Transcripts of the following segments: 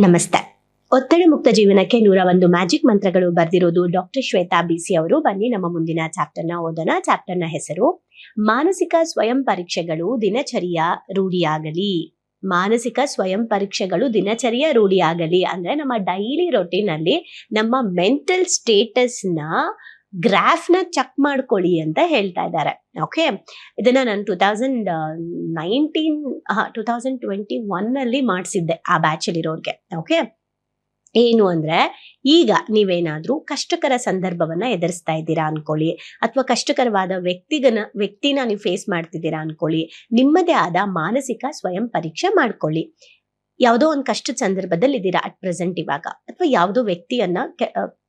ನಮಸ್ತೆ. ಒತ್ತಡ ಮುಕ್ತ ಜೀವನಕ್ಕೆ ನೂರ ಒಂದು ಮ್ಯಾಜಿಕ್ ಮಂತ್ರಗಳು ಬರೆದಿರೋದು ಡಾಕ್ಟರ್ ಶ್ವೇತಾ ಬಿಸಿ ಅವರು. ಬನ್ನಿ, ನಮ್ಮ ಮುಂದಿನ ಚಾಪ್ಟರ್ನ ಓದೋಣ. ಚಾಪ್ಟರ್ನ ಹೆಸರು, ಮಾನಸಿಕ ಸ್ವಯಂ ಪರೀಕ್ಷೆಗಳು ದಿನಚರಿಯ ರೂಢಿಯಾಗಲಿ. ಮಾನಸಿಕ ಸ್ವಯಂ ಪರೀಕ್ಷೆಗಳು ದಿನಚರಿಯ ರೂಢಿಯಾಗಲಿ. ಅಂದ್ರೆ ನಮ್ಮ ಡೈಲಿ ರೊಟೀನ್ ಅಲ್ಲಿ ನಮ್ಮ ಮೆಂಟಲ್ ಸ್ಟೇಟಸ್ನ ಗ್ರಾಫ್ನ ಚೆಕ್ ಮಾಡ್ಕೊಳ್ಳಿ ಅಂತ ಹೇಳ್ತಾ ಇದ್ದಾರೆ. ಓಕೆ ಇದನ್ನ ನಾನು two thousand nineteen two thousand twenty one ಅಲ್ಲಿ ಮಾಡಿಸಿದ್ದೆ ಆ ಬ್ಯಾಚ್ ಇರೋರ್ಗೆ. ಓಕೆ ಏನು ಅಂದ್ರೆ, ಈಗ ನೀವೇನಾದ್ರೂ ಕಷ್ಟಕರ ಸಂದರ್ಭವನ್ನ ಎದುರಿಸ್ತಾ ಇದ್ದೀರಾ ಅನ್ಕೊಳ್ಳಿ. ಅಥವಾ ಕಷ್ಟಕರವಾದ ವ್ಯಕ್ತಿಗನ, ವ್ಯಕ್ತಿನ ನೀವು ಫೇಸ್ ಮಾಡ್ತಿದ್ದೀರಾ ಅನ್ಕೊಳ್ಳಿ. ನಿಮ್ಮದೇ ಆದ ಮಾನಸಿಕ ಸ್ವಯಂ ಪರೀಕ್ಷೆ ಮಾಡ್ಕೊಳ್ಳಿ. ಯಾವುದೋ ಒಂದು ಕಷ್ಟದ ಸಂದರ್ಭದಲ್ಲಿ ಇದ್ದೀರಾ ಅಟ್ ಪ್ರೆಸೆಂಟ್ ಇವಾಗ. ಅಥವಾ ಯಾವುದೋ ವ್ಯಕ್ತಿಯನ್ನ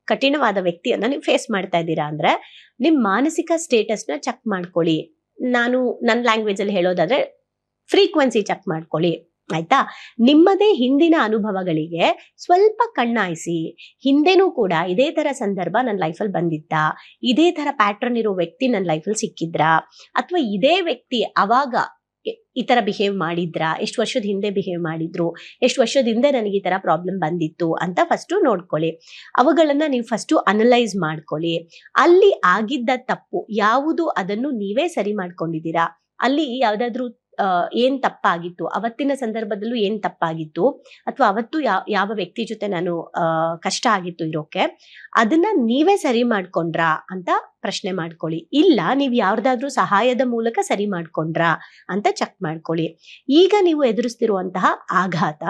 ಕಠಿಣವಾದ ವ್ಯಕ್ತಿಯನ್ನ ನೀವು ಫೇಸ್ ಮಾಡ್ತಾ ಇದ್ದೀರಾ ಅಂದ್ರೆ ನಿಮ್ ಮಾನಸಿಕ ಸ್ಟೇಟಸ್ನ ಚೆಕ್ ಮಾಡ್ಕೊಳ್ಳಿ. ನಾನು ನನ್ನ ಲ್ಯಾಂಗ್ವೇಜ್ ಅಲ್ಲಿ ಹೇಳೋದಾದ್ರೆ ಫ್ರೀಕ್ವೆನ್ಸಿ ಚೆಕ್ ಮಾಡ್ಕೊಳ್ಳಿ, ಆಯ್ತಾ? ನಿಮ್ಮದೇ ಹಿಂದಿನ ಅನುಭವಗಳಿಗೆ ಸ್ವಲ್ಪ ಕಣ್ಣಾಯಿಸಿ, ಹಿಂದೆನೂ ಕೂಡ ಇದೇ ತರ ಸಂದರ್ಭ ನನ್ನ ಲೈಫಲ್ಲಿ ಬಂದಿದ್ದ ಇದೇ ತರ ಪ್ಯಾಟ್ರನ್ ಇರೋ ವ್ಯಕ್ತಿ ನನ್ನ ಲೈಫಲ್ಲಿ ಸಿಕ್ಕಿದ್ರಾ? ಅಥವಾ ಇದೇ ವ್ಯಕ್ತಿ ಅವಾಗ ಈ ತರ ಬಿಹೇವ್ ಮಾಡಿದ್ರಾ? ಎಷ್ಟು ವರ್ಷದ ಹಿಂದೆ ಬಿಹೇವ್ ಮಾಡಿದ್ರು? ಎಷ್ಟು ವರ್ಷದ ಹಿಂದೆ ನನಗೆ ಈ ತರ ಪ್ರಾಬ್ಲಮ್ ಬಂದಿತ್ತು ಅಂತ ಫಸ್ಟು ನೋಡ್ಕೊಳ್ಳಿ. ಅವುಗಳನ್ನ ನೀವು ಫಸ್ಟು ಅನಲೈಸ್ ಮಾಡ್ಕೊಳ್ಳಿ. ಅಲ್ಲಿ ಆಗಿದ್ದ ತಪ್ಪು, ಯಾವುದು ಅದನ್ನು ನೀವೇ ಸರಿ ಮಾಡ್ಕೊಂಡಿದ್ದೀರಾ? ಅಲ್ಲಿ ಯಾವ್ದಾದ್ರು ಏನ್ ತಪ್ಪಾಗಿತ್ತು? ಅವತ್ತಿನ ಸಂದರ್ಭದಲ್ಲೂ ಏನ್ ತಪ್ಪಾಗಿತ್ತು? ಅಥವಾ ಅವತ್ತು ಯಾವ ವ್ಯಕ್ತಿ ಜೊತೆ ನಾನು ಕಷ್ಟ ಆಗಿತ್ತು ಇರೋಕೆ, ಅದನ್ನ ನೀವೇ ಸರಿ ಮಾಡ್ಕೊಂಡ್ರಾ ಅಂತ ಪ್ರಶ್ನೆ ಮಾಡ್ಕೊಳ್ಳಿ. ಇಲ್ಲ, ನೀವು ಯಾವ್ದಾದ್ರೂ ಸಹಾಯದ ಮೂಲಕ ಸರಿ ಮಾಡ್ಕೊಂಡ್ರಾ ಅಂತ ಚೆಕ್ ಮಾಡ್ಕೊಳ್ಳಿ. ಈಗ ನೀವು ಎದುರಿಸ್ತಿರುವಂತಹ ಆಘಾತ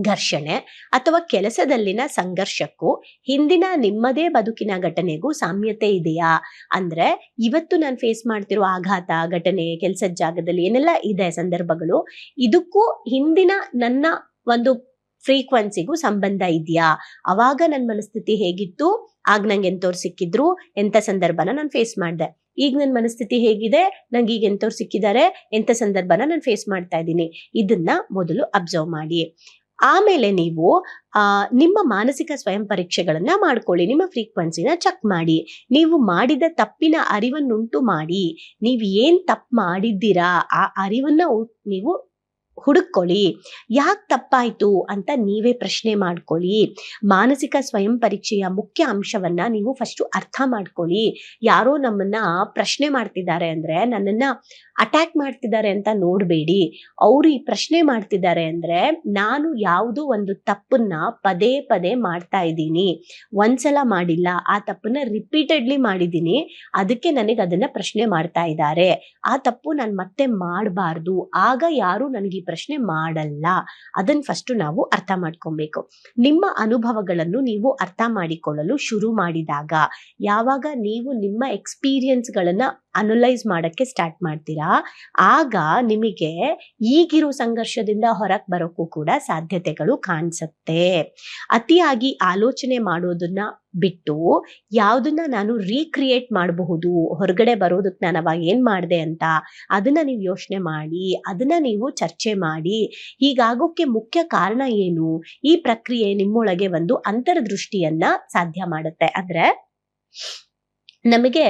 ಘರ್ಷಣೆ ಅಥವಾ ಕೆಲಸದಲ್ಲಿನ ಸಂಘರ್ಷಕ್ಕೂ ಹಿಂದಿನ ನಿಮ್ಮದೇ ಬದುಕಿನ ಘಟನೆಗೂ ಸಾಮ್ಯತೆ ಇದೆಯಾ? ಅಂದ್ರೆ ಇವತ್ತು ನಾನು ಫೇಸ್ ಮಾಡ್ತಿರೋ ಆಘಾತ, ಘಟನೆ, ಕೆಲಸದ ಜಾಗದಲ್ಲಿ ಏನೆಲ್ಲ ಇದೆ ಸಂದರ್ಭಗಳು? ಇದಕ್ಕೂ ಹಿಂದಿನ ನನ್ನ ಒಂದು ಫ್ರೀಕ್ವೆನ್ಸಿಗೂ ಸಂಬಂಧ ಇದೆಯಾ? ಅವಾಗ ನನ್ನ ಮನಸ್ಥಿತಿ ಹೇಗಿತ್ತು? ಆಗ ನಂಗೆ ಎಂತವ್ರು ಸಿಕ್ಕಿದ್ರು? ಎಂತ ಸಂದರ್ಭನ ನಾನು ಫೇಸ್ ಮಾಡಿದೆ. ಈಗ ನನ್ನ ಮನಸ್ಥಿತಿ ಹೇಗಿದೆ? ನಂಗೆ ಈಗ ಎಂತವ್ರು ಸಿಕ್ಕಿದ್ದಾರೆ ಎಂತ ಸಂದರ್ಭನ ನಾನು ಫೇಸ್ ಮಾಡ್ತಾ ಇದ್ದೀನಿ? ಇದನ್ನ ಮೊದಲು ಅಬ್ಸರ್ವ್ ಮಾಡಿ. ಆಮೇಲೆ ನೀವು ನಿಮ್ಮ ಮಾನಸಿಕ ಸ್ವಯಂ ಪರೀಕ್ಷೆಗಳನ್ನ ಮಾಡ್ಕೊಳ್ಳಿ. ನಿಮ್ಮ ಫ್ರೀಕ್ವೆನ್ಸಿನ ಚೆಕ್ ಮಾಡಿ. ನೀವು ಮಾಡಿದ ತಪ್ಪಿನ ಅರಿವನ್ನುಂಟು ಮಾಡಿ. ನೀವು ಏನ್ ತಪ್ಪು ಮಾಡಿದ್ದೀರಾ? ಆ ಅರಿವನ್ನ ನೀವು ಹುಡುಕೊಳ್ಳಿ ಯಾಕೆ ತಪ್ಪಾಯ್ತು ಅಂತ ನೀವೇ ಪ್ರಶ್ನೆ ಮಾಡ್ಕೊಳ್ಳಿ. ಮಾನಸಿಕ ಸ್ವಯಂ ಪರೀಕ್ಷೆಯ ಮುಖ್ಯ ಅಂಶವನ್ನ ನೀವು ಫಸ್ಟ್ ಅರ್ಥ ಮಾಡ್ಕೊಳ್ಳಿ. ಯಾರೋ ನಮ್ಮನ್ನ ಪ್ರಶ್ನೆ ಮಾಡ್ತಿದ್ದಾರೆ ಅಂದ್ರೆ ನನ್ನನ್ನ ಅಟ್ಯಾಕ್ ಮಾಡ್ತಿದ್ದಾರೆ ಅಂತ ನೋಡ್ಬೇಡಿ. ಅವ್ರು ಈ ಪ್ರಶ್ನೆ ಮಾಡ್ತಿದ್ದಾರೆ ಅಂದ್ರೆ ನಾನು ಯಾವುದೋ ಒಂದು ತಪ್ಪನ್ನ ಪದೇ ಪದೇ ಮಾಡ್ತಾ ಇದ್ದೀನಿ. ಒಂದ್ಸಲ ಮಾಡಿಲ್ಲ, ಆ ತಪ್ಪನ್ನ ರಿಪೀಟೆಡ್ಲಿ ಮಾಡಿದ್ದೀನಿ. ಅದಕ್ಕೆ ನನಗೆ ಅದನ್ನ ಪ್ರಶ್ನೆ ಮಾಡ್ತಾ ಇದ್ದಾರೆ. ಆ ತಪ್ಪು ನಾನು ಮತ್ತೆ ಮಾಡಬಾರ್ದು. ಆಗ ಯಾರು ನನಗೆ ಪ್ರಶ್ನೆ ಮಾಡಲ್ಲ. ಅದನ್ನ ಫಸ್ಟ್ ನಾವು ಅರ್ಥ ಮಾಡ್ಕೊಬೇಕು. ನಿಮ್ಮ ಅನುಭವಗಳನ್ನು ನೀವು ಅರ್ಥ ಮಾಡಿಕೊಳ್ಳಲು ಶುರು ಮಾಡಿದಾಗ, ಯಾವಾಗ ನೀವು ನಿಮ್ಮ ಎಕ್ಸ್ಪೀರಿಯನ್ಸ್ಗಳನ್ನ ಅನಲೈಸ್ ಮಾಡೋಕ್ಕೆ ಸ್ಟಾರ್ಟ್ ಮಾಡ್ತೀರಾ? ಆಗ ನಿಮಗೆ ಈಗಿರೋ ಸಂಘರ್ಷದಿಂದ ಹೊರಗೆ ಬರೋಕ್ಕೂ ಕೂಡ ಸಾಧ್ಯತೆಗಳು ಕಾಣಿಸುತ್ತೆ. ಅತಿಯಾಗಿ ಆಲೋಚನೆ ಮಾಡೋದನ್ನ ಬಿಟ್ಟು ಯಾವುದನ್ನ ನಾನು ರೀಕ್ರಿಯೇಟ್ ಮಾಡಬಹುದು, ಹೊರಗಡೆ ಬರೋದಕ್ಕೆ ನಾನು ಅವಾಗ ಏನು ಮಾಡಿದೆ ಅಂತ ಅದನ್ನ ನೀವು ಯೋಚನೆ ಮಾಡಿ, ಅದನ್ನ ನೀವು ಚರ್ಚೆ ಮಾಡಿ. ಹೀಗಾಗೋಕ್ಕೆ ಮುಖ್ಯ ಕಾರಣ ಏನು? ಈ ಪ್ರಕ್ರಿಯೆ ನಿಮ್ಮೊಳಗೆ ಒಂದು ಅಂತರ್ದೃಷ್ಟಿಯನ್ನ ಸಾಧ್ಯ ಮಾಡುತ್ತೆ. ಅಂದ್ರೆ ನಮಗೆ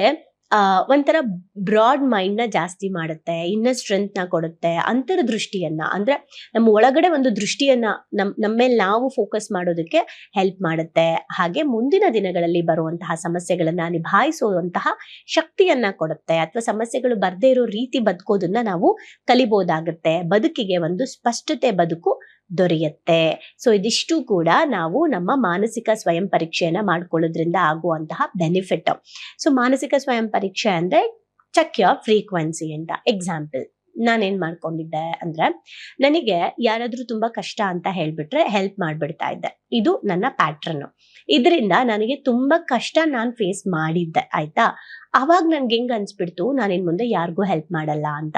ಒಂಥರ ಬ್ರಾಡ್ ಮೈಂಡ್ನ ಜಾಸ್ತಿ ಮಾಡುತ್ತೆ ಇನ್ನ ಸ್ಟ್ರೆಂತ್ನ ಕೊಡುತ್ತೆ ಅಂತರ್ದೃಷ್ಟಿಯನ್ನ ಅಂದ್ರೆ ನಮ್ಮ ಒಳಗಡೆ ಒಂದು ದೃಷ್ಟಿಯನ್ನ ನಮ್ ನಮ್ಮೇಲೆ ನಾವು ಫೋಕಸ್ ಮಾಡೋದಕ್ಕೆ ಹೆಲ್ಪ್ ಮಾಡುತ್ತೆ. ಹಾಗೆ ಮುಂದಿನ ದಿನಗಳಲ್ಲಿ ಬರುವಂತಹ ಸಮಸ್ಯೆಗಳನ್ನ ನಿಭಾಯಿಸುವಂತಹ ಶಕ್ತಿಯನ್ನ ಕೊಡುತ್ತೆ. ಅಥವಾ ಸಮಸ್ಯೆಗಳು ಬರ್ದೇ ಇರೋ ರೀತಿ ಬದುಕೋದನ್ನ ನಾವು ಕಲಿಬೋದಾಗುತ್ತೆ. ಬದುಕಿಗೆ ಒಂದು ಸ್ಪಷ್ಟತೆ ಬದುಕು ದೊರೆಯುತ್ತೆ. ಸೊ ಇದಿಷ್ಟು ಕೂಡ ನಾವು ನಮ್ಮ ಮಾನಸಿಕ ಸ್ವಯಂ ಪರೀಕ್ಷೆಯನ್ನ ಮಾಡ್ಕೊಳ್ಳೋದ್ರಿಂದ ಆಗುವಂತಹ ಬೆನಿಫಿಟ್ ಸೊ ಮಾನಸಿಕ ಸ್ವಯಂ ಪರೀಕ್ಷೆ ಅಂದ್ರೆ ಚೆಕ್ ಯೋರ್ ಫ್ರೀಕ್ವೆನ್ಸಿ ಅಂತ. ಎಕ್ಸಾಂಪಲ್ ನಾನೇನ್ ಮಾಡ್ಕೊಂಡಿದ್ದೆ ಅಂದ್ರೆ ನನಗೆ ಯಾರಾದ್ರೂ ತುಂಬಾ ಕಷ್ಟ ಅಂತ ಹೇಳ್ಬಿಟ್ರೆ ಹೆಲ್ಪ್ ಮಾಡ್ಬಿಡ್ತಾ ಇದ್ದೆ. ಇದು ನನ್ನ ಪ್ಯಾಟ್ರನ್ ಇದರಿಂದ ನನಗೆ ತುಂಬಾ ಕಷ್ಟ ನಾನು ಫೇಸ್ ಮಾಡಿದ್ದೆ, ಆಯ್ತಾ? ಅವಾಗ ನನ್ಗೆ ಹೆಂಗ್ ಅನ್ಸ್ಬಿಡ್ತು? ನಾನಿನ್ ಮುಂದೆ ಯಾರಿಗೂ ಹೆಲ್ಪ್ ಮಾಡಲ್ಲ ಅಂತ.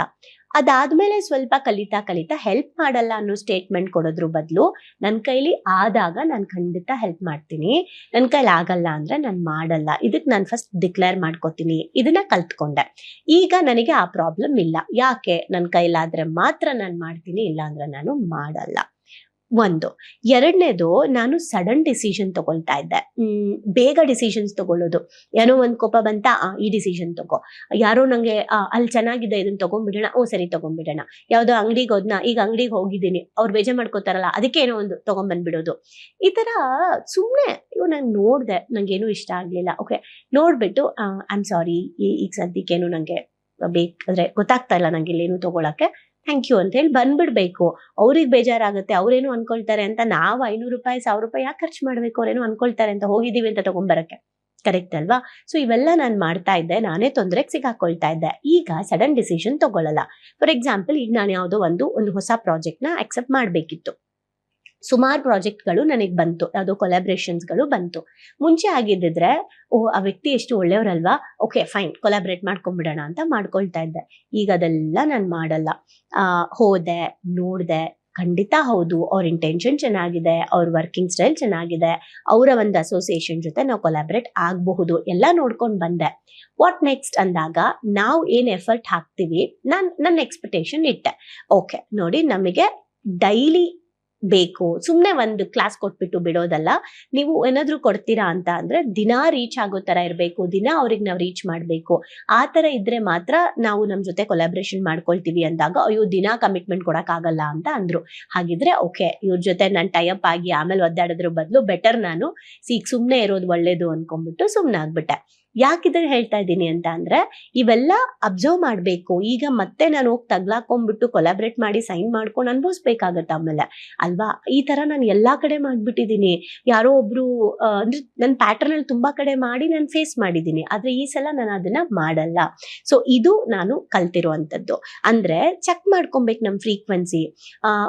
ಅದಾದ್ಮೇಲೆ ಸ್ವಲ್ಪ ಕಲಿತಾ ಕಲಿತಾ ಹೆಲ್ಪ್ ಮಾಡಲ್ಲ ಅನ್ನೋ ಸ್ಟೇಟ್ಮೆಂಟ್ ಕೊಡೋದ್ರ ಬದಲು ನನ್ನ ಕೈಲಿ ಆದಾಗ ನಾನು ಖಂಡಿತ ಹೆಲ್ಪ್ ಮಾಡ್ತೀನಿ. ನನ್ನ ಕೈಲಿ ಆಗಲ್ಲ ಅಂದ್ರೆ ನಾನು ಮಾಡಲ್ಲ. ಇದಕ್ಕೆ ನಾನು ಫಸ್ಟ್ ಡಿಕ್ಲೇರ್ ಮಾಡ್ಕೋತೀನಿ. ಇದನ್ನ ಕಲ್ತ್ಕೊಂಡೆ. ಈಗ ನನಗೆ ಆ ಪ್ರಾಬ್ಲಮ್ ಇಲ್ಲ. ಯಾಕೆ? ನನ್ನ ಕೈಲಾದ್ರೆ ಮಾತ್ರ ನಾನು ಮಾಡ್ತೀನಿ, ಇಲ್ಲಾಂದ್ರೆ ನಾನು ಮಾಡಲ್ಲ. ಒಂದು. ಎರಡನೇದು ನಾನು ಸಡನ್ ಡಿಸಿಷನ್ ತಗೊಳ್ತಾ ಇದ್ದೆ. ಬೇಗ ಡಿಸಿಷನ್ಸ್ ತಗೊಳ್ಳೋದು. ಏನೋ ಒಂದು ಕೋಪ ಬಂತ ಈ ಡಿಸಿಷನ್ ತಗೋ. ಯಾರೋ ನಂಗೆ ಅಲ್ಲಿ ಚೆನ್ನಾಗಿದೆ ಇದನ್ನ ತಗೊಂಡ್ಬಿಡೋಣ, ಓ, ಸರಿ, ತಗೊಂಡ್ಬಿಡೋಣ. ಯಾವ್ದೋ ಅಂಗಡಿಗೆ ಹೋದ್ನ, ಈಗ ಅಂಗಡಿಗೆ ಹೋಗಿದ್ದೀನಿ. ಅವ್ರು ಬೇಜಾರ್ ಮಾಡ್ಕೋತಾರಲ್ಲ, ಅದಕ್ಕೆ ಏನೋ ಒಂದು ತಗೊಂಡ್ಬಂದ್ಬಿಡೋದು ಈ ತರ ಸುಮ್ಮನೆ ಇವ್ ನಾನು ನೋಡ್ದೆ ನಂಗೇನು ಇಷ್ಟ ಆಗ್ಲಿಲ್ಲ. ಓಕೆ ನೋಡ್ಬಿಟ್ಟು ಐ ಆಮ್ ಸಾರಿ ಈಗ ಸದ್ಯಕ್ಕೇನು ನಂಗೆ ಬೇಕಾದ್ರೆ ಗೊತ್ತಾಗ್ತಾ ಇಲ್ಲ ನಂಗೆ ಇಲ್ಲೇನು ತಗೊಳಕ್ಕೆ. ಥ್ಯಾಂಕ್ ಯು ಅಂತ ಹೇಳಿ ಬಂದ್ಬಿಡ್ಬೇಕು. ಅವ್ರಿಗೆ ಬೇಜಾರಾಗುತ್ತೆ, ಅವ್ರೇನು ಅನ್ಕೊಳ್ತಾರೆ ಅಂತ ನಾವು ಐನೂರು ರೂಪಾಯಿ, ಸಾವಿರ ರೂಪಾಯಿ ಯಾಕೆ ಖರ್ಚು ಮಾಡ್ಬೇಕು? ಅವ್ರೇನು ಅನ್ಕೊಳ್ತಾರೆ ಅಂತ ಹೋಗಿದ್ದೀವಿ ಅಂತ ತಗೊಂಬರಕ್ಕೆ. ಕರೆಕ್ಟ್ ಅಲ್ವಾ? ಸೊ ಇವೆಲ್ಲ ನಾನು ಮಾಡ್ತಾ ಇದ್ದೆ, ನಾನೇ ತೊಂದರೆಗೆ ಸಿಗಾಕೊಳ್ತಾ ಇದ್ದೆ. ಈಗ ಸಡನ್ ಡಿಸಿಷನ್ ತಗೊಳ್ಳಲ್ಲ. ಫಾರ್ ಎಕ್ಸಾಂಪಲ್ ಈಗ ನಾನು ಯಾವುದೋ ಒಂದು ಒಂದು ಹೊಸ ಪ್ರಾಜೆಕ್ಟ್ನ ಅಕ್ಸೆಪ್ಟ್ ಮಾಡಬೇಕಿತ್ತು. ಸುಮಾರು ಪ್ರಾಜೆಕ್ಟ್ಗಳು ನನಗೆ ಬಂತು, ಯಾವುದೋ ಕೊಲಾಬ್ರೇಷನ್ಸ್ಗಳು ಬಂತು. ಮುಂಚೆ ಆಗಿದ್ದಿದ್ರೆ ಓ ಆ ವ್ಯಕ್ತಿ ಎಷ್ಟು ಒಳ್ಳೆಯವರಲ್ವಾ? ಓಕೆ, ಫೈನ್ ಕೊಲಾಬ್ರೇಟ್ ಮಾಡ್ಕೊಂಡ್ಬಿಡೋಣ ಅಂತ ಮಾಡ್ಕೊಳ್ತಾ ಇದ್ದೆ. ಈಗ ಅದೆಲ್ಲ ನಾನು ಮಾಡಲ್ಲ. ಹೋದೆ, ನೋಡಿದೆ, ಖಂಡಿತ ಹೌದು, ಅವ್ರ ಇಂಟೆನ್ಷನ್ ಚೆನ್ನಾಗಿದೆ, ಅವ್ರ ವರ್ಕಿಂಗ್ ಸ್ಟೈಲ್ ಚೆನ್ನಾಗಿದೆ, ಅವರ ಒಂದು ಅಸೋಸಿಯೇಷನ್ ಜೊತೆ ನಾವು ಕೊಲಾಬ್ರೇಟ್ ಆಗಬಹುದು, ಎಲ್ಲ ನೋಡ್ಕೊಂಡು ಬಂದೆ. ವಾಟ್ ನೆಕ್ಸ್ಟ್ ಅಂದಾಗ, ನಾವು ಏನ್ ಎಫರ್ಟ್ ಹಾಕ್ತೀವಿ, ನಾನು ನನ್ನ ಎಕ್ಸ್ಪೆಕ್ಟೇಷನ್ ಇಟ್ಟೆ. ಓಕೆ, ನೋಡಿ ನಮಗೆ ಡೈಲಿ ಬೇಕು. ಸುಮ್ಮನೆ ಒಂದು ಕ್ಲಾಸ್ ಕೊಟ್ಬಿಟ್ಟು ಬಿಡೋದಲ್ಲ. ನೀವು ಏನಾದರೂ ಕೊಡ್ತೀರಾ ಅಂತ ಅಂದ್ರೆ ದಿನಾ ರೀಚ್ ಆಗೋ ತರ ಇರಬೇಕು. ದಿನ ಅವ್ರಿಗೆ ನಾವು ರೀಚ್ ಮಾಡಬೇಕು. ಆ ತರ ಇದ್ರೆ ಮಾತ್ರ ನಾವು ನಮ್ ಜೊತೆ ಕೊಲಾಬ್ರೇಷನ್ ಮಾಡ್ಕೊಳ್ತೀವಿ ಅಂದಾಗ, ಅಯ್ಯೋ, ದಿನ ಕಮಿಟ್ಮೆಂಟ್ ಕೊಡಕ್ ಆಗಲ್ಲ ಅಂತ ಅಂದ್ರು. ಹಾಗಿದ್ರೆ ಓಕೆ ಇವ್ರ ಜೊತೆ ನಾನು ಟೈಅಪ್ ಆಗಿ ಆಮೇಲೆ ಒದ್ದಾಡೋದ್ರ ಬದಲು ಬೆಟರ್ ನಾನು. ಈಗ ಸುಮ್ಮನೆ ಇರೋದು ಒಳ್ಳೇದು ಅನ್ಕೊಂಡ್ಬಿಟ್ಟು ಸುಮ್ಮನೆ ಆಗ್ಬಿಟ್ಟೆ. ಯಾಕಿದ್ರೆ ಹೇಳ್ತಾ ಇದ್ದೀನಿ ಅಂತ ಅಂದ್ರೆ, ಇವೆಲ್ಲ ಅಬ್ಸರ್ವ್ ಮಾಡ್ಬೇಕು. ಈಗ ಮತ್ತೆ ನಾನು ಹೋಗಿ ತಗ್ಲಾಕೊಂಡ್ಬಿಟ್ಟು ಕೊಲಾಬ್ರೇಟ್ ಮಾಡಿ ಸೈನ್ ಮಾಡ್ಕೊಂಡು ಅನ್ಭವಿಸ್ಬೇಕಾಗತ್ತೆ ಆಮೇಲೆ. ಅಲ್ವಾ? ಈ ತರ ನಾನು ಎಲ್ಲಾ ಕಡೆ ಮಾಡ್ಬಿಟ್ಟಿದೀನಿ ಯಾರೋ ಒಬ್ರು ಅಂದ್ರೆ ನನ್ನ ಪ್ಯಾಟರ್ನ್ ಅಲ್ಲಿ ತುಂಬಾ ಕಡೆ ಮಾಡಿ ನಾನು ಫೇಸ್ ಮಾಡಿದೀನಿ ಆದ್ರೆ ಈ ಸಲ ನಾನು ಅದನ್ನ ಮಾಡಲ್ಲ. ಸೊ ಇದು ನಾನು ಕಲ್ತಿರುವಂತದ್ದು ಅಂದ್ರೆ ಚೆಕ್ ಮಾಡ್ಕೊಬೇಕು ನಮ್ ಫ್ರೀಕ್ವೆನ್ಸಿ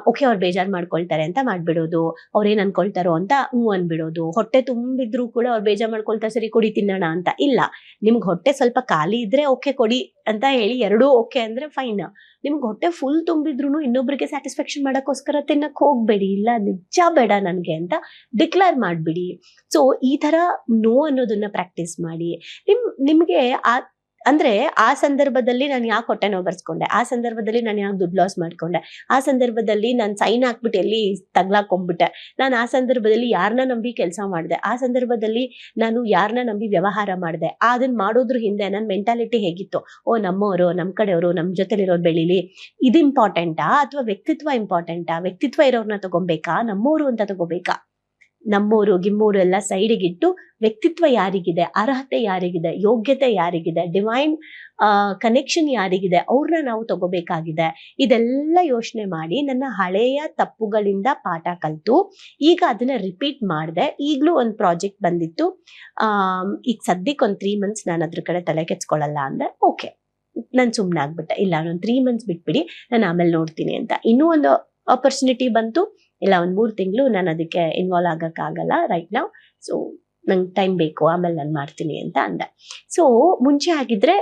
ಓಕೆ ಅವ್ರು ಬೇಜಾರ್ ಮಾಡ್ಕೊಳ್ತಾರೆ ಅಂತ ಮಾಡ್ಬಿಡೋದು. ಅವ್ರೇನ್ ಅನ್ಕೊಳ್ತಾರೋ ಅಂತ ಹ್ಞೂ ಅನ್ಬಿಡೋದು. ಹೊಟ್ಟೆ ತುಂಬಿದ್ರು ಕೂಡ ಅವ್ರು ಬೇಜಾರ್ ಮಾಡ್ಕೊಳ್ತಾರೆ ಸರಿ ಕುಡಿ, ತಿನ್ನೋಣ ಅಂತ. ಇಲ್ಲ. ನಿಮ್ಗೆ ಹೊಟ್ಟೆ ಸ್ವಲ್ಪ ಖಾಲಿ ಇದ್ರೆ ಓಕೆ ಕೊಡಿ ಅಂತ ಹೇಳಿ ಎರಡೂ ಓಕೆ ಅಂದ್ರೆ ಫೈನ್ ನಿಮ್ಗೆ ಹೊಟ್ಟೆ ಫುಲ್ ತುಂಬಿದ್ರು ಇನ್ನೊಬ್ರಿಗೆ ಸ್ಯಾಟಿಸ್ಫ್ಯಾಕ್ಷನ್ ಮಾಡಕ್ಕೋಸ್ಕರ ತಿನ್ನಕ್ ಹೋಗ್ಬೇಡಿ. ಇಲ್ಲ, ನಿಜ ಬೇಡ ನನ್ಗೆ ಅಂತ ಡಿಕ್ಲೇರ್ ಮಾಡ್ಬಿಡಿ. ಸೊ ಈ ತರ ನೋ ಅನ್ನೋದನ್ನ ಪ್ರಾಕ್ಟೀಸ್ ಮಾಡಿ. ನಿಮ್, ನಿಮ್ಗೆ ಆ ಅಂದ್ರೆ ಆ ಸಂದರ್ಭದಲ್ಲಿ ನಾನು ಯಾಕೆ ಹೊಟ್ಟೆ ನೋವು ಬರ್ಸ್ಕೊಂಡೆ? ಆ ಸಂದರ್ಭದಲ್ಲಿ ನಾನು ಯಾಕೆ ದುಡ್ಡು ಲಾಸ್ ಮಾಡ್ಕೊಂಡೆ? ಆ ಸಂದರ್ಭದಲ್ಲಿ ನಾನು ಸೈನ್ ಹಾಕ್ಬಿಟ್ಟು ಎಲ್ಲಿ ತಗ್ಲಾಕೊಂಡ್ಬಿಟ್ಟೆ? ನಾನು ಆ ಸಂದರ್ಭದಲ್ಲಿ ಯಾರನ್ನ ನಂಬಿ ಕೆಲಸ ಮಾಡಿದೆ? ಆ ಸಂದರ್ಭದಲ್ಲಿ ನಾನು ಯಾರನ್ನ ನಂಬಿ ವ್ಯವಹಾರ ಮಾಡಿದೆ? ಅದನ್ನ ಮಾಡೋದ್ರ ಹಿಂದೆ ನನ್ನ ಮೆಂಟಾಲಿಟಿ ಹೇಗಿತ್ತು? ಓ ನಮ್ಮವರು ನಮ್ಮ ಕಡೆಯವರು ನಮ್ಮ ಜೊತೆಲಿರೋರು ಬೆಳೀಲಿ, ಇದು ಇಂಪಾರ್ಟೆಂಟಾ ಅಥವಾ ವ್ಯಕ್ತಿತ್ವ ಇಂಪಾರ್ಟೆಂಟಾ ವ್ಯಕ್ತಿತ್ವ ಇರೋರ್ನ ತಗೊಬೇಕಾ? ನಮ್ಮೋರು ಅಂತ ತಗೋಬೇಕಾ? ನಮ್ಮೋರು, ಗಿಮ್ಮೂರು ಎಲ್ಲ ಸೈಡಿಗಿಟ್ಟು ವ್ಯಕ್ತಿತ್ವ ಯಾರಿಗಿದೆ, ಅರ್ಹತೆ ಯಾರಿಗಿದೆ, ಯೋಗ್ಯತೆ ಯಾರಿಗಿದೆ ಡಿವೈನ್ ಕನೆಕ್ಷನ್ ಯಾರಿಗಿದೆ ಅವ್ರನ್ನ ನಾವು ತಗೋಬೇಕಾಗಿದೆ. ಇದೆಲ್ಲ ಯೋಚನೆ ಮಾಡಿ ನನ್ನ ಹಳೆಯ ತಪ್ಪುಗಳಿಂದ ಪಾಠ ಕಲಿತು. ಈಗ ಅದನ್ನ ರಿಪೀಟ್ ಮಾಡಿದೆ. ಈಗಲೂ ಒಂದು ಪ್ರಾಜೆಕ್ಟ್ ಬಂದಿತ್ತು. ಈಗ ಸದ್ಯಕ್ಕೆ ಒಂದು ತ್ರೀ ಮಂತ್ಸ್ ನಾನು ಅದ್ರ ಕಡೆ ತಲೆ ಕೆಚ್ಕೊಳ್ಳಲ್ಲ ಅಂದೆ ಓಕೆ ನಾನು ಸುಮ್ಮನೆ ಆಗ್ಬಿಟ್ಟೆ ಇಲ್ಲ, ನಾನು ತ್ರೀ ಮಂತ್ಸ್ ಬಿಟ್ಬಿಡಿ, ನಾನು ಆಮೇಲೆ ನೋಡ್ತೀನಿ ಅಂತ. ಇನ್ನೂ ಒಂದು ಆಪರ್ಚುನಿಟಿ ಬಂತು. ಇಲ್ಲ, ಒಂದು ಮೂರು ತಿಂಗಳು ನಾನು ಅದಕ್ಕೆ ಇನ್ವಾಲ್ವ್ ಆಗೋಕ್ಕಾಗಲ್ಲ ರೈಟ್ ನಾವು ಸೊ ನಂಗೆ ಟೈಮ್ ಬೇಕು, ಆಮೇಲೆ ನಾನು ಮಾಡ್ತೀನಿ ಅಂತ ಅಂದೆ. ಸೊ ಮುಂಚೆ ಆಗಿದ್ರೆ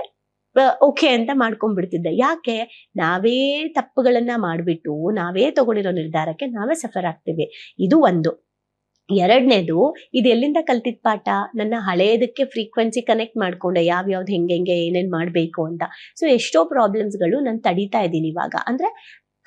ಓಕೆ ಅಂತ ಮಾಡ್ಕೊಂಡ್ಬಿಡ್ತಿದ್ದೆ ಯಾಕೆ? ನಾವೇ ತಪ್ಪುಗಳನ್ನ ಮಾಡ್ಬಿಟ್ಟು, ನಾವೇ ತಗೊಂಡಿರೋ ನಿರ್ಧಾರಕ್ಕೆ ನಾವೇ ಸಫರ್ ಆಗ್ತೀವಿ. ಇದು ಒಂದು. ಎರಡನೇದು, ಇದು ಎಲ್ಲಿಂದ ಕಲ್ತಿದ್ ಪಾಠ? ನನ್ನ ಹಳೆಯದಕ್ಕೆ ಫ್ರೀಕ್ವೆನ್ಸಿ ಕನೆಕ್ಟ್ ಮಾಡ್ಕೊಂಡೆ, ಯಾವ್ಯಾವ್ದು ಹೆಂಗೆ ಹೆಂಗೆ ಏನೇನ್ ಮಾಡ್ಬೇಕು ಅಂತ. ಸೊ ಎಷ್ಟೋ ಪ್ರಾಬ್ಲಮ್ಸ್ಗಳು ನಾನು ತಡೀತಾ ಇದ್ದೀನಿ ಇವಾಗ. ಅಂದ್ರೆ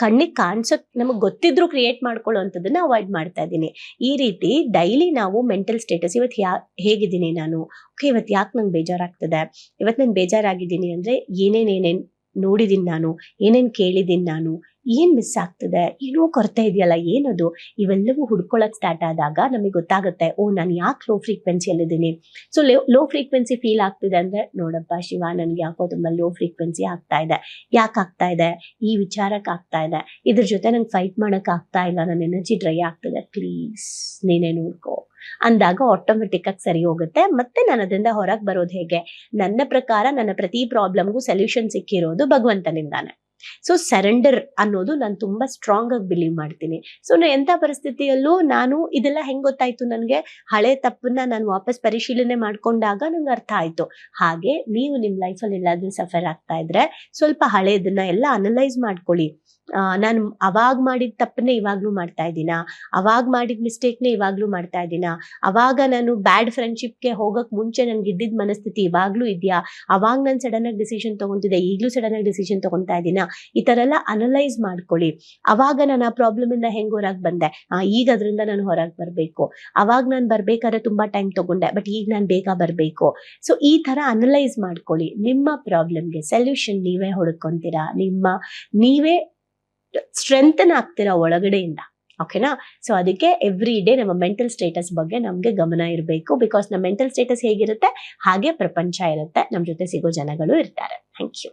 ಕಣ್ಣಿಗೆ ಕಾಣಿಸೋಕ್ ನಮಗೆ ಗೊತ್ತಿದ್ರು ಕ್ರಿಯೇಟ್ ಮಾಡ್ಕೊಳ್ಳೋವಂಥದ್ದನ್ನ ಅವಾಯ್ಡ್ ಮಾಡ್ತಾ ಇದ್ದೀನಿ. ಈ ರೀತಿ ಡೈಲಿ ನಾವು ಮೆಂಟಲ್ ಸ್ಟೇಟಸ್ ಇವತ್ತು ಯಾ, ಹೇಗಿದ್ದೀನಿ ನಾನು? ಓಕೆ ಇವತ್ತು ಯಾಕೆ ನಂಗೆ ಬೇಜಾರಾಗ್ತದೆ? ಇವತ್ತು ನಾನು ಬೇಜಾರಾಗಿದ್ದೀನಿ ಅಂದರೆ ಏನೇನೇನೇನು ನೋಡಿದ್ದೀನಿ ನಾನು? ಏನೇನು ಕೇಳಿದ್ದೀನಿ ನಾನು? ಏನ್ ಮಿಸ್ ಆಗ್ತದೆ? ಏನೋ ಕೊರತೆ ಇದೆಯಲ್ಲ, ಏನದು? ಇವೆಲ್ಲವೂ ಹುಡ್ಕೊಳಕ್ ಸ್ಟಾರ್ಟ್ ಆದಾಗ ನಮಗೆ ಗೊತ್ತಾಗುತ್ತೆ, ಓ, ನಾನು ಯಾಕೆ low ಫ್ರೀಕ್ವೆನ್ಸಿಯಲ್ಲಿದ್ದೀನಿ so low low frequency feel ಆಗ್ತಿದೆ ಅಂದ್ರೆ, ನೋಡಪ್ಪ ಶಿವ, ನನಗೆ ಯಾಕೋ ತುಂಬ ಲೋ ಫ್ರೀಕ್ವೆನ್ಸಿ ಆಗ್ತಾ ಇದೆ. ಯಾಕೆ ಆಗ್ತಾ ಇದೆ? ಈ ವಿಚಾರಕ್ಕೆ ಆಗ್ತಾ ಇದೆ. ಇದ್ರ ಜೊತೆ ನಂಗೆ ಫೈಟ್ ಮಾಡಕ್ ಆಗ್ತಾ ಇಲ್ಲ. ನನ್ನ ಎನರ್ಜಿ ಡ್ರೈ ಆಗ್ತದೆ. ಪ್ಲೀಸ್ ನೀನೇ ನೋಡ್ಕೋ. ಅಂದಾಗ ಆಟೋಮೆಟಿಕ್ ಆಗಿ ಸರಿ ಹೋಗುತ್ತೆ. ಮತ್ತೆ ನಾನು ಅದರಿಂದ ಹೊರಗೆ ಬರೋದು ಹೇಗೆ? ನನ್ನ ಪ್ರಕಾರ ನನ್ನ ಪ್ರತಿ ಪ್ರಾಬ್ಲಮ್ಗೂ ಸೊಲ್ಯೂಷನ್ ಸಿಕ್ಕಿರೋದು ಭಗವಂತನಿಂದಾನೆ. ಸೊ ಸರೆಂಡರ್ ಅನ್ನೋದು ನಾನು ತುಂಬಾ ಸ್ಟ್ರಾಂಗ್ ಆಗಿ ಬಿಲೀವ್ ಮಾಡ್ತೀನಿ. ಸೊ ಎಂಥ ಪರಿಸ್ಥಿತಿಯಲ್ಲೂ ನಾನು ಇದೆಲ್ಲ ಹೆಂಗ್ ಗೊತ್ತಾಯ್ತು ನನಗೆ? ಹಳೆ ತಪ್ಪನ್ನ ನಾನು ವಾಪಸ್ ಪರಿಶೀಲನೆ ಮಾಡ್ಕೊಂಡಾಗ ನಂಗೆ ಅರ್ಥ ಆಯ್ತು. ಹಾಗೆ ನೀವು ನಿಮ್ಮ ಲೈಫಲ್ಲಿ ಎಲ್ಲಾದ್ರೂ ಸಫರ್ ಆಗ್ತಾ ಇದ್ರೆ ಸ್ವಲ್ಪ ಹಳೇದನ್ನ ಎಲ್ಲ ಅನಲೈಸ್ ಮಾಡ್ಕೊಳ್ಳಿ. ನಾನು ಅವಾಗ ಮಾಡಿದ ತಪ್ಪನ್ನೇ ಇವಾಗಲೂ ಮಾಡ್ತಾ ಇದ್ದೀನಾ? ಅವಾಗ ಮಾಡಿದ ಮಿಸ್ಟೇಕ್ನೇ ಇವಾಗಲೂ ಮಾಡ್ತಾ ಇದ್ದೀನಾ? ಅವಾಗ ನಾನು ಬ್ಯಾಡ್ ಫ್ರೆಂಡ್ಶಿಪ್ಗೆ ಹೋಗೋಕ್ಕೆ ಮುಂಚೆ ನನಗೆ ಇದ್ದಿದ್ದ ಮನಸ್ಥಿತಿ ಇವಾಗಲೂ ಇದೆಯಾ? ಅವಾಗ ನಾನು ಸಡನ್ ಆಗಿ ಡಿಸಿಷನ್ ತೊಗೊತಿದ್ದೆ, ಈಗಲೂ ಸಡನ್ ಆಗಿ ಡಿಸಿಷನ್ ತೊಗೊತಾ ಇದ್ದೀನಾ? ಈ ತರ ಎಲ್ಲ ಅನಲೈಸ್ ಮಾಡ್ಕೊಳ್ಳಿ. ಅವಾಗ ನಾನು ಆ ಪ್ರಾಬ್ಲಮ್ ಇಂದ ಹೆಂಗ್ ಹೊರಗೆ ಬಂದೆ? ಈಗ ಅದರಿಂದ ನಾನು ಹೊರಗೆ ಬರಬೇಕು. ಅವಾಗ ನಾನು ಬರ್ಬೇಕಾದ್ರೆ ತುಂಬಾ ಟೈಮ್ ತಗೊಂಡೆ ಬಟ್ ಈಗ ನಾನು ಬೇಗ ಬರಬೇಕು. ಸೊ ಈ ತರ ಅನಲೈಸ್ ಮಾಡ್ಕೊಳ್ಳಿ. ನಿಮ್ಮ ಪ್ರಾಬ್ಲಮ್ಗೆ ಸೊಲ್ಯೂಷನ್ ನೀವೇ ಹುಡ್ಕೊಂತೀರಾ? ನಿಮ್ಮ, ನೀವೇ ಸ್ಟ್ರೆಂಥನ್ ಆಗ್ತೀರಾ ಒಳಗಡೆಯಿಂದ? ಓಕೆನಾ ಸೊ ಅದಕ್ಕೆ ಎವ್ರಿ ಡೇ ನಮ್ಮ ಮೆಂಟಲ್ ಸ್ಟೇಟಸ್ ಬಗ್ಗೆ ನಮಗೆ ಗಮನ ಇರಬೇಕು. ಬಿಕಾಸ್ ನಮ್ಮ ಮೆಂಟಲ್ ಸ್ಟೇಟಸ್ ಹೇಗಿರುತ್ತೆ? ಹಾಗೆ ಪ್ರಪಂಚ ಇರುತ್ತೆ. ನಮ್ಮ ಜೊತೆ ಸಿಗೋ ಜನಗಳು ಇರ್ತಾರೆ. Thank you